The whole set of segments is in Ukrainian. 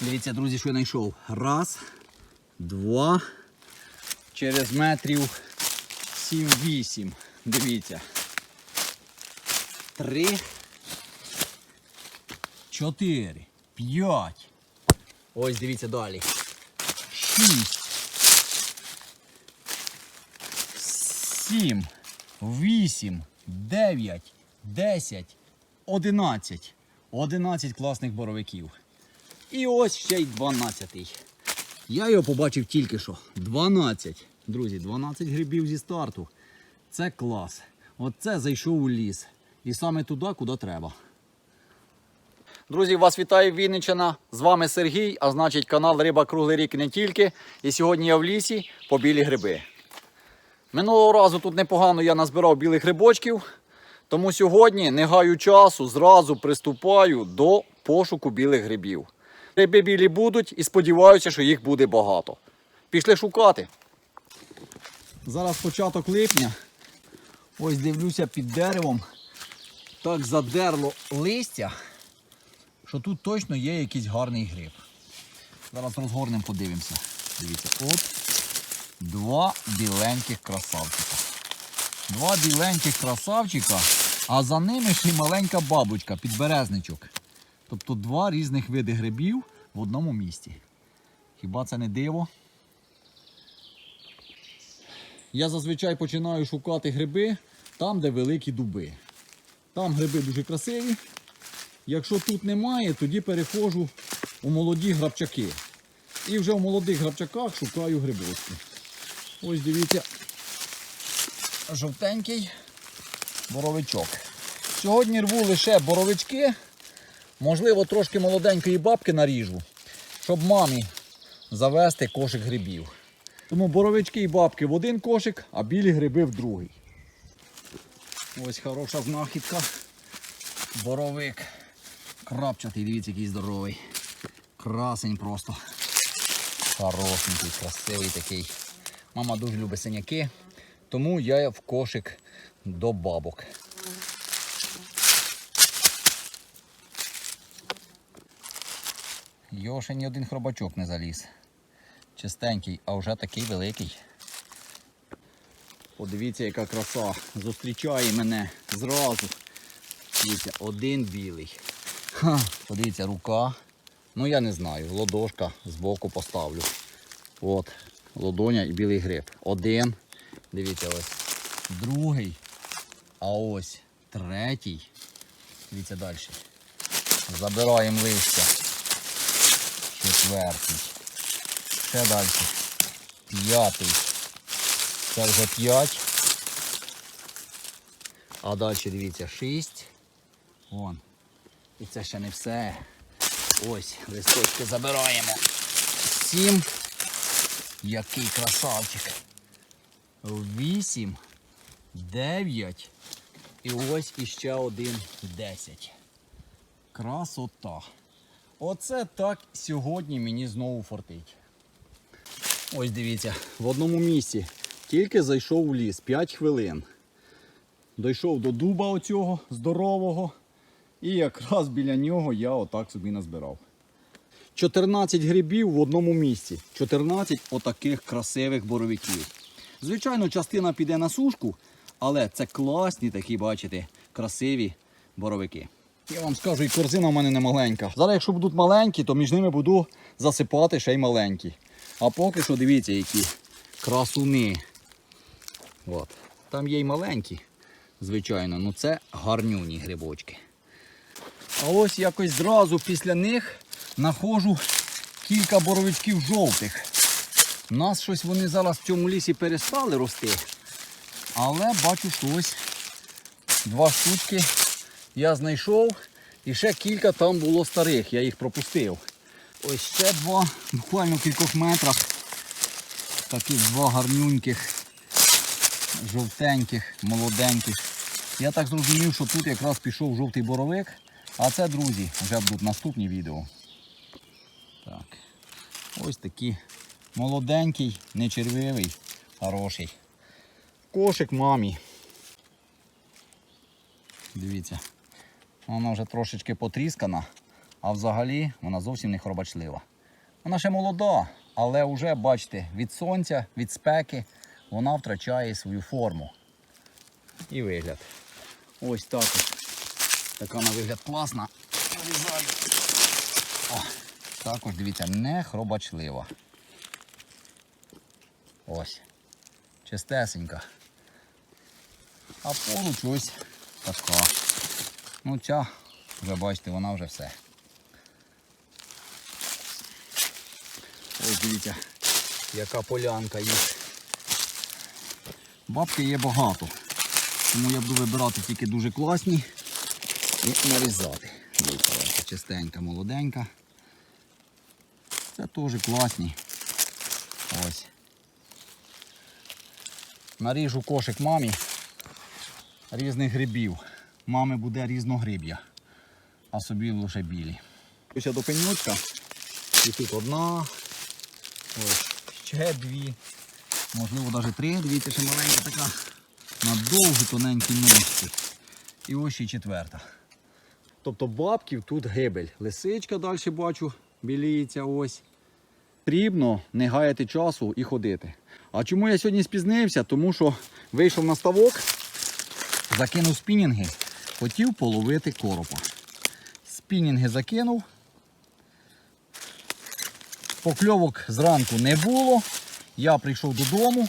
Дивіться, друзі, що я знайшов. Раз, два. Через метрів 7-8. Дивіться. Три. Чотири. П'ять. Ось дивіться далі. Шість. Сім. Вісім. Дев'ять. Десять. Одинадцять. Одинадцять класних боровиків. І ось ще й 12-й. Я його побачив тільки що. 12. Друзі, 12 грибів зі старту. Це клас. Оце зайшов у ліс. І саме туди, куди треба. Друзі, вас вітає Вінниччина. З вами Сергій, а значить канал Риба Круглий рік не тільки. І сьогодні я в лісі по білі гриби. Минулого разу тут непогано я назбирав білих грибочків. Тому сьогодні не гаю часу, зразу приступаю до пошуку білих грибів. Гриби білі будуть і сподіваюся, що їх буде багато. Пішли шукати. Зараз початок липня. Ось дивлюся під деревом. Так задерло листя, що тут точно є якийсь гарний гриб. Зараз розгорнемо, подивимося. Дивіться, от два біленьких красавчика. Два біленьких красавчика, а за ними ще й маленька бабочка, підберезничок. Тобто два різних види грибів в одному місці. Хіба це не диво? Я зазвичай починаю шукати гриби там, де великі дуби. Там гриби дуже красиві. Якщо тут немає, тоді переходжу у молоді грабчаки. І вже в молодих грабчаках шукаю грибочки. Ось дивіться, жовтенький боровичок. Сьогодні рву лише боровички. Можливо, трошки молоденької бабки наріжу, щоб мамі завести кошик грибів. Тому боровички і бабки в один кошик, а білі гриби в другий. Ось хороша знахідка. Боровик. Крапчатий, дивіться, який здоровий. Красень просто. Хорошенький, красивий такий. Мама дуже любить синяки, тому я в кошик до бабок. Його ще ні один хробачок не заліз. Чистенький, а вже такий великий. Подивіться, яка краса. Зустрічає мене зразу. Дивіться, один білий. Ха, подивіться, рука. Ну я не знаю, ладошка збоку поставлю. От, ладоня і білий гриб. Один. Дивіться ось. Другий. А ось третій. Дивіться далі. Забираємо листя. Четвертий. Ще далі. П'ятий. Це вже п'ять. А далі дивіться, шість. Вон. І це ще не все. Ось, листочки забираємо. Сім. Який красавчик. Вісім. Дев'ять. І ось іще один десять. Красота. Оце так сьогодні мені знову фортить. Ось дивіться, в одному місці. Тільки зайшов в ліс 5 хвилин. Дійшов до дуба оцього здорового. І якраз біля нього я отак собі назбирав. 14 грибів в одному місці. 14 отаких красивих боровиків. Звичайно, частина піде на сушку, але це класні такі, бачите, красиві боровики. Я вам скажу, і корзина в мене не маленька. Зараз, якщо будуть маленькі, то між ними буду засипати ще й маленькі. А поки що дивіться, які красуни. От. Там є й маленькі, звичайно, ну це гарнюні грибочки. А ось якось зразу після них знаходжу кілька боровичків жовтих. У нас щось вони зараз в цьому лісі перестали рости. Але бачу, що ось два штучки я знайшов. І ще кілька там було старих, я їх пропустив. Ось ще два, буквально в кількох метрах. Таких два гарнюньких, жовтеньких, молоденьких. Я так зрозумів, що тут якраз пішов жовтий боровик. А це, друзі, вже будуть наступні відео. Так. Ось такі молоденький, не червивий, хороший. Кошик мамі. Дивіться. Вона вже трошечки потріскана, А взагалі вона зовсім не хробачлива. Вона ще молода, але вже, бачите, від сонця, від спеки вона втрачає свою форму. І вигляд. Ось так. от. Така на вигляд класна. О, також, дивіться, не хробачлива. Ось. Чистесенька. А поруч ось така. Ну ця, вже бачите, вона вже все. Ось дивіться, яка полянка їх. Бабки є багато. Тому я буду вибирати тільки дуже класні і нарізати. Дивіться, чистенька, молоденька. Це теж класні. Ось. Наріжу кошик мамі різних грибів. Мами буде різногриб'я, а собі лише білі. Ось до пеньочка. І тут одна. Ось ще дві. Можливо, навіть три. Дивіться, ще маленька така. На довгі тоненькі ножки. І ось ще четверта. Тобто бабків тут гибель. Лисичка далі бачу, біліється ось. Потрібно не гаяти часу і ходити. А чому я сьогодні спізнився? Тому що вийшов на ставок, закинув спінінги, хотів половити коропа. Спінінги закинув. Покльовок зранку не було. Я прийшов додому,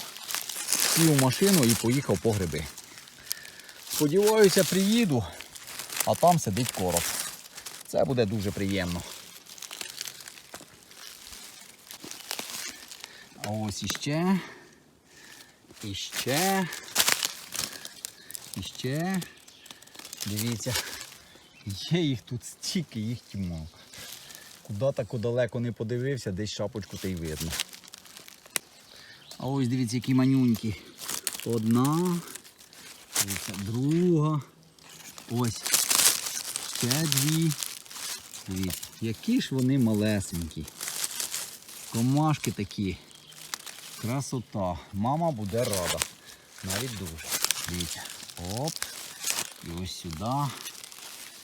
сів машину і поїхав по гриби. Сподіваюся, приїду, а там сидить короб. Це буде дуже приємно. А ось іще. Іще. Іще. Дивіться. Є їх тут стільки, їх тьма. Куди тако далеко не подивився, десь шапочку та й видно. А ось дивіться, які манюнькі. Одна. Дивіться, друга. Ось. Ще дві. Дивіться, які ж вони малесенькі. Комашки такі. Красота. Мама буде рада. Навіть дуже. Дивіться. Оп. Ось сюди.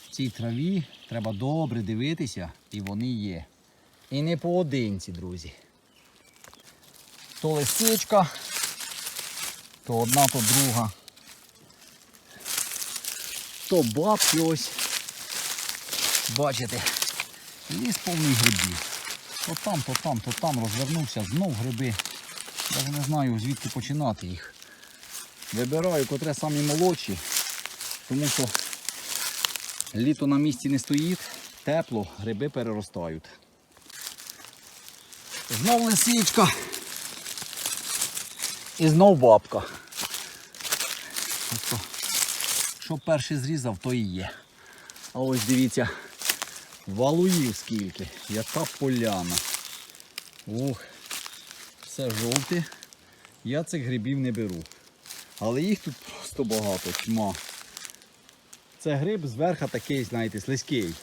В цій траві треба добре дивитися, і вони є. І не поодинці, друзі. То лисичка, то одна, то друга. То бабки ось. Бачите, ліс повний грибів. То там, то там, то там розвернувся, знов гриби. Навіть не знаю звідки починати їх. Вибираю, котре самі молодші, тому що літо на місці не стоїть, тепло, гриби переростають. Знов лисичка. І знов бабка. Тобто, що перший зрізав, то і є. А ось дивіться, валуїв скільки, яка поляна. Ух, все жовте. Я цих грибів не беру. Але їх тут просто багато, тьма. Це гриб зверху такий, знаєте, слизький.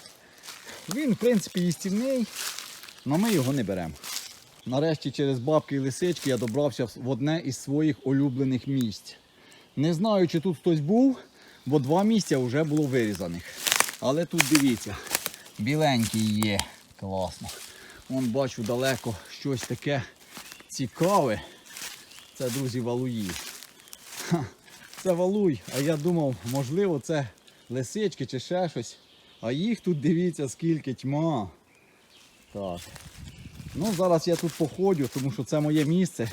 Він, в принципі, їстівний, але ми його не беремо. Нарешті через бабки і лисички я добрався в одне із своїх улюблених місць. Не знаю, чи тут хтось був, бо два місця вже було вирізаних. Але тут дивіться, біленький є. Класно. Вон бачу далеко щось таке цікаве. Це, друзі, валуї. Ха, Це валуй, а я думав, можливо, це лисички чи ще щось. А їх тут дивіться скільки тьма. Так. Ну, зараз я тут походжу, тому що це моє місце.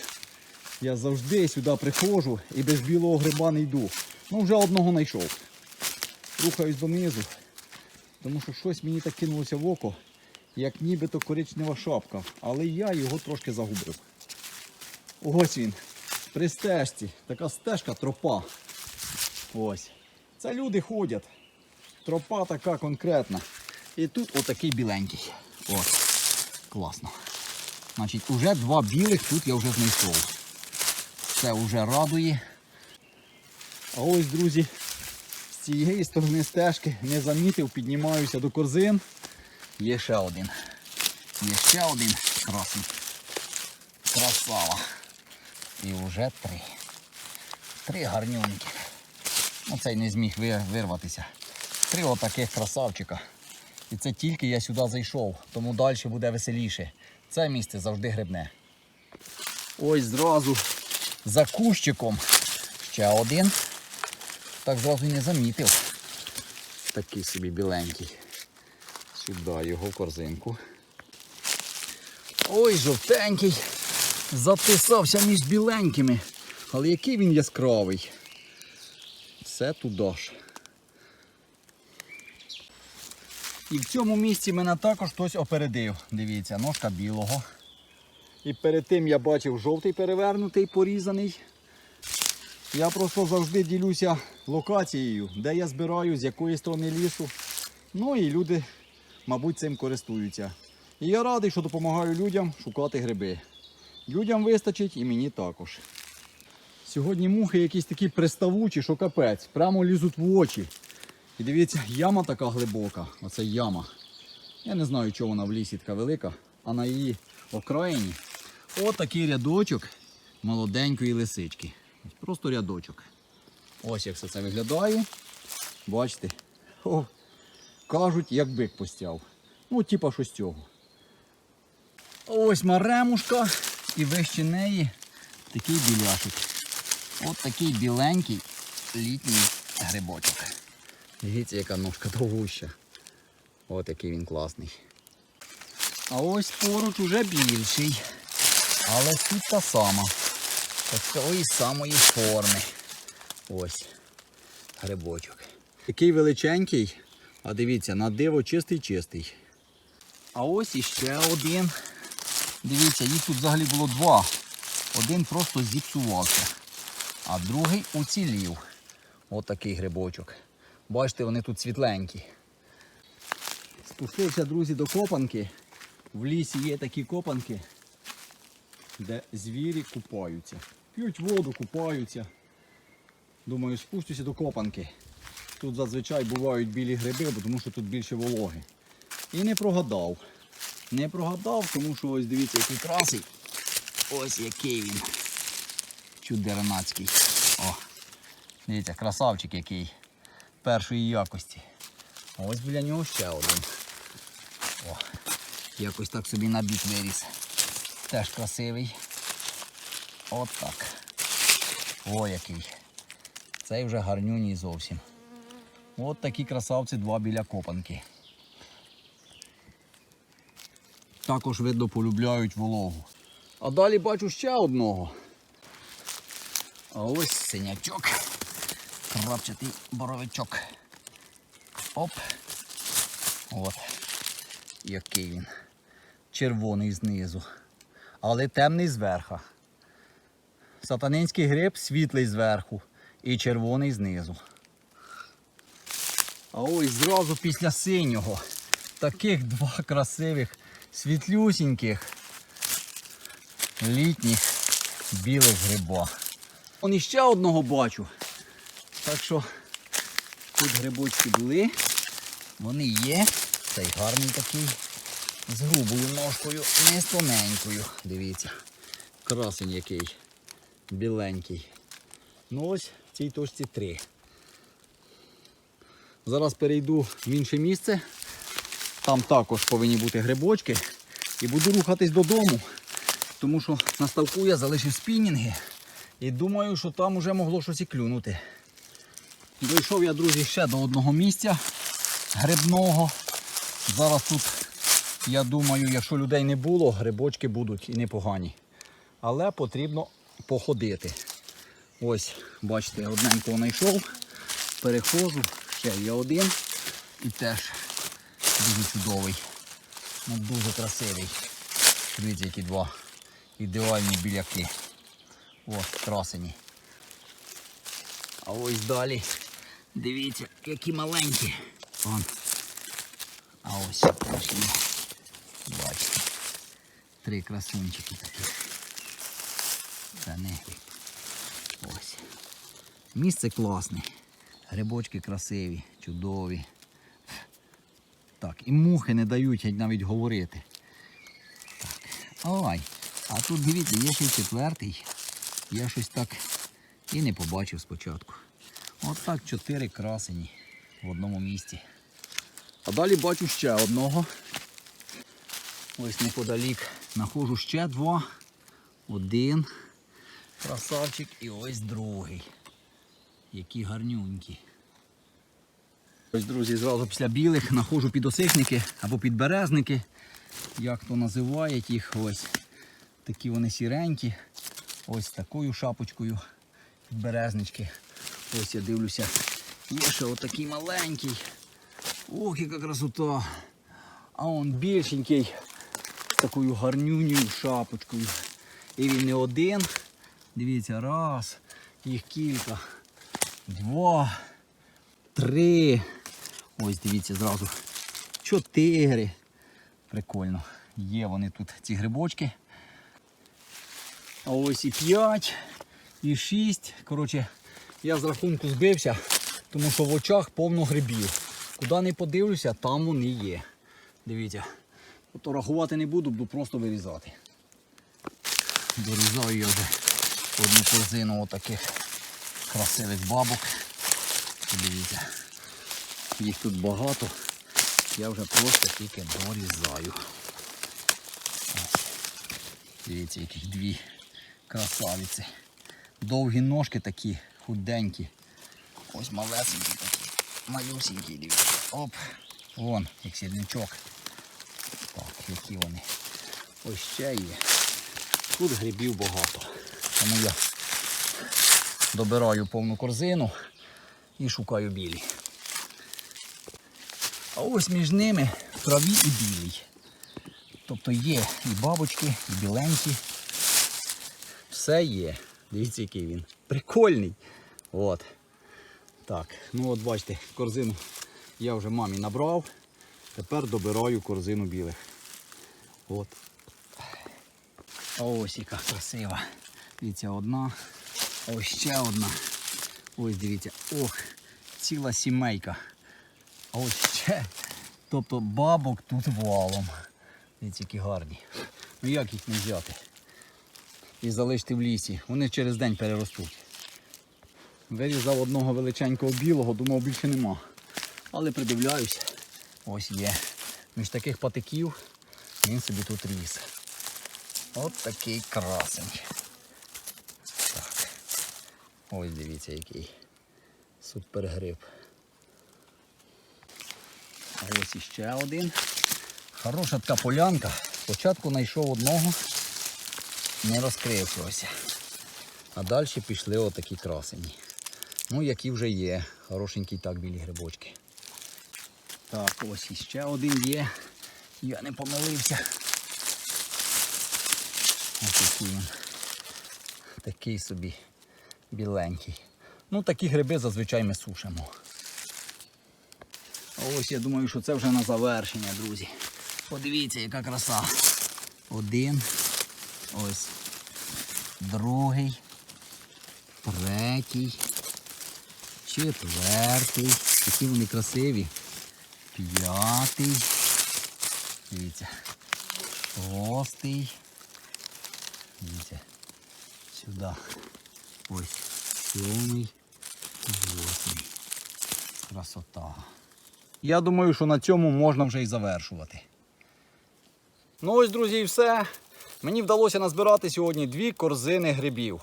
Я завжди сюди приходжу і без білого гриба не йду. Ну, вже одного знайшов. Рухаюсь донизу, тому що щось мені так кинулося в око, як нібито коричнева шапка. Але я його трошки загубив. Ось він. При стежці. Така стежка тропа. Ось. Це люди ходять. Тропа така конкретна. І тут отакий біленький. Ось. Класно. Значить, уже два білих тут я вже знайшов. Це вже радує. А ось, друзі, з цієї сторони стежки не замітив, піднімаюся до корзин. Є ще один. Є ще один красний. Красава. І вже три. Три гарнюнькі. Ну цей не зміг вирватися. Три отаких красавчика. І це тільки я сюди зайшов, тому далі буде веселіше. Це місце завжди грибне. Ось зразу за кущиком ще один. Так зразу не замітив. Такий собі біленький. Сюди його в корзинку. Ой, жовтенький. Затисався між біленькими. Але який він яскравий. Все туди ж. І в цьому місці мене також хтось опередив. Дивіться, ножка білого. І перед тим я бачив жовтий перевернутий, порізаний. Я просто завжди ділюся локацією, де я збираю, з якої сторони лісу. Ну і люди, мабуть, цим користуються. І я радий, що допомагаю людям шукати гриби. Людям вистачить і мені також. Сьогодні мухи якісь такі приставучі, що капець, прямо лізуть в очі. І дивіться, яма така глибока. Оце яма. Я не знаю, чого вона в лісі така велика, а на її окраїні отакий рядочок молоденької лисички. Просто рядочок. Ось як все це виглядає. Бачите? О, кажуть, як бик постяв. Ну, типа що з цього. Ось маремушка і вище неї такий біляшик. От такий біленький літній грибочок. Дивіться, яка ножка довгуща. От який він класний. А ось поруч уже більший. Але суть та сама. Такої самої форми. Ось грибочок. Такий величенький, а дивіться, на диво чистий-чистий. А ось іще один. Дивіться, їх тут взагалі було два. Один просто зіпсувався, а другий уцілів. Ось такий грибочок. Бачите, вони тут світленькі. Спустився, друзі, до копанки. В лісі є такі копанки, де звірі купаються. П'ють воду, купаються. Думаю, спустюся до копанки. Тут зазвичай бувають білі гриби, тому що тут більше вологи. І не прогадав. Не прогадав, тому що ось дивіться, який красий. Ось який він. Чудернацький. О, дивіться, красавчик який. Першої якості. Ось біля нього ще один. О, якось так собі на бік виріс. Теж красивий. От так. О, який. Цей вже гарнюній зовсім. От такі красавці два біля копанки. Також, видно, полюбляють вологу. А далі бачу ще одного. Ось синячок. Крапчатий боровичок. Оп. От. Який він. Червоний знизу. Але темний зверху. Сатанинський гриб світлий зверху і червоний знизу. А ось зразу після синього. Таких два красивих, світлюсіньких, літніх білих гриба. Он іще одного бачу. Так що тут грибочки були. Вони є. Цей гарний такий. З грубою ножкою, не з тоненькою. Дивіться. Красень який. Біленький. Ну ось в цій точці три. Зараз перейду в інше місце. Там також повинні бути грибочки. І буду рухатись додому. Тому що на ставку я залишив спінінги. І думаю, що там вже могло щось і клюнути. Дійшов я, друзі, ще до одного місця грибного. Зараз тут, я думаю, якщо людей не було, грибочки будуть і непогані. Але потрібно походити. Ось, бачите, одненького знайшов, переходжу, ще є один і теж дуже чудовий. Ну, дуже красивий. Дивіться, які два ідеальні біляки. О, красені. А ось далі. Дивіться, які маленькі. Вон. А ось теж є. Бачите. Три красунчики такі. Це не. Ось. Місце класне. Грибочки красиві, чудові. Так, і мухи не дають навіть говорити. Так. Ой. А тут дивіться, є ще четвертий. Я щось так і не побачив спочатку. От так чотири красені в одному місці. А далі бачу ще одного. Ось неподалік знаходжу ще два. Один красавчик і ось другий. Які гарнюнькі. Ось, друзі, зразу після білих знаходжу підосичники або підберезники. Як то називають їх. Ось такі вони сіренькі. Ось такою шапочкою підберезнички. Ось я дивлюся. Є ще отакий маленький. Ох, яка красота. А он більшенький з такою гарнюньою шапочкою. І він не один. Дивіться, раз, їх кілька. Два, три. Ось дивіться зразу. Чотири. Прикольно. Є вони тут, ці грибочки. А ось і 5, і 6. Коротше, я з рахунку збився, тому що в очах повно грибів. Куди не подивлюся, там вони є. Дивіться. Фотографувати не буду, буду просто вирізати. Дорізаю я вже одну корзину отаких красивих бабок. Подивіться. Їх тут багато. Я вже просто тільки дорізаю. Дивіться, яких дві красавиці. Довгі ножки такі, худенькі. Ось малесенькі такі, малюсенькі, дивіться. Оп. Вон, як сірничок. Так, які вони. Ось ще є. Тут грибів багато. Тому я добираю повну корзину і шукаю білі. А ось між ними траві і білій. Тобто є і бабочки, і біленькі. Все є. Дивіться, який він. Прикольний. От. Так, ну от бачите, корзину я вже мамі набрав. Тепер добираю корзину білих. От. Ось яка красива. Дивіться, одна. Ось ще одна. Ось дивіться. Ох, ціла сімейка. Ось ще. Тобто бабок тут валом. Дивіться, які гарні. Ну як їх не взяти? І залишити в лісі. Вони через день переростуть. Вирізав одного величенького білого, думав більше нема. Але придивляюсь, ось є. Між таких патиків він собі тут ріс. От такий красень. Так. Ось дивіться який. Супергриб. А ось іще один. Хороша така полянка. Спочатку знайшов одного, не розкрився. А далі пішли отакі красені. Ну, які вже є. Хорошенькі так білі грибочки. Так, ось іще один є. Я не помилився. Ось який він. Такий собі біленький. Ну, такі гриби зазвичай ми сушимо. Ось я думаю, що це вже на завершення, друзі. Подивіться, яка краса. Один. Ось. Другий. Третій. Четвертий. Такі вони красиві. П'ятий. Дивіться. Шостий. Дивіться. Сюди. Ось. Сьомий. Восьмий. Красота. Я думаю, що на цьому можна вже і завершувати. Ну ось, друзі, і все. Мені вдалося назбирати сьогодні дві корзини грибів.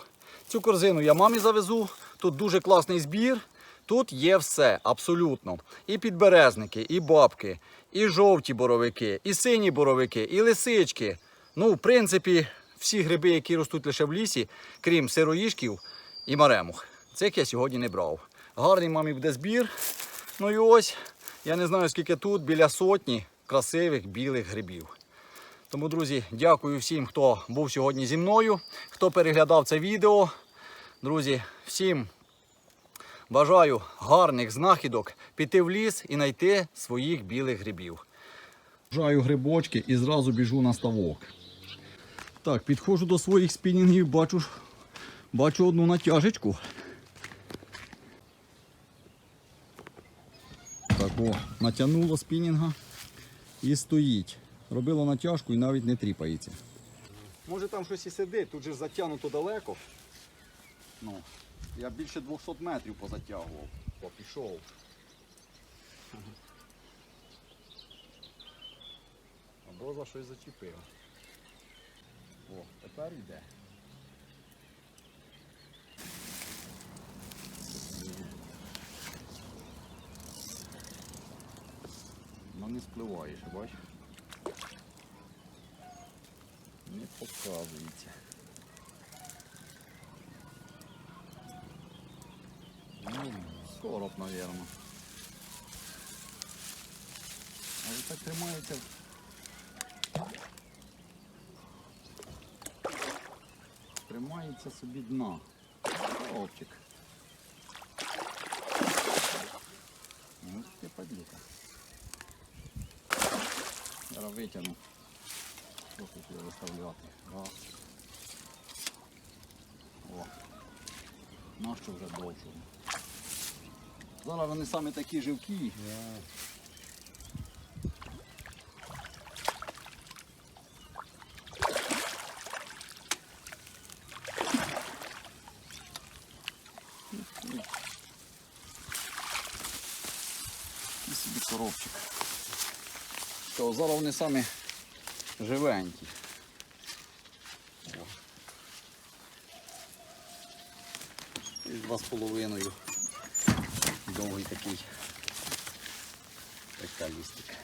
Цю корзину я мамі завезу. Тут дуже класний збір. Тут є все, абсолютно. І підберезники, і бабки, і жовті боровики, і сині боровики, і лисички. Ну, в принципі, всі гриби, які ростуть лише в лісі, крім сироїшків і маремух. Цих я сьогодні не брав. Гарний мамі буде збір. Ну і ось, я не знаю, скільки тут, біля сотні красивих білих грибів. Тому, друзі, дякую всім, хто був сьогодні зі мною, хто переглядав це відео. Друзі, всім бажаю гарних знахідок піти в ліс і знайти своїх білих грибів. Бажаю грибочки і зразу біжу на ставок. Так, підходжу до своїх спінінгів, бачу, бачу одну натяжечку. Так, о, натягнуло спінінга і стоїть. Робило натяжку і навіть не тріпається. Може там щось і сидить, тут же затягнуто далеко. Ну, я більше 200 метрів позатягував. О, пішов. Або за щось зачепив. О, тепер йде. Ну не спливаєш, бач? Не показується. 40, мабуть. Але так тримається. Тримається собі дна. Хлопчик. Ну, ти подліка. Зараз витягну. Тут його виставляти? Раз. О. Нащо вже довше? Зараз вони самі такі живкі. І собі коробчик. Зараз вони самі живенькі. О. І два з половиною. Довгий такий. Така лістик.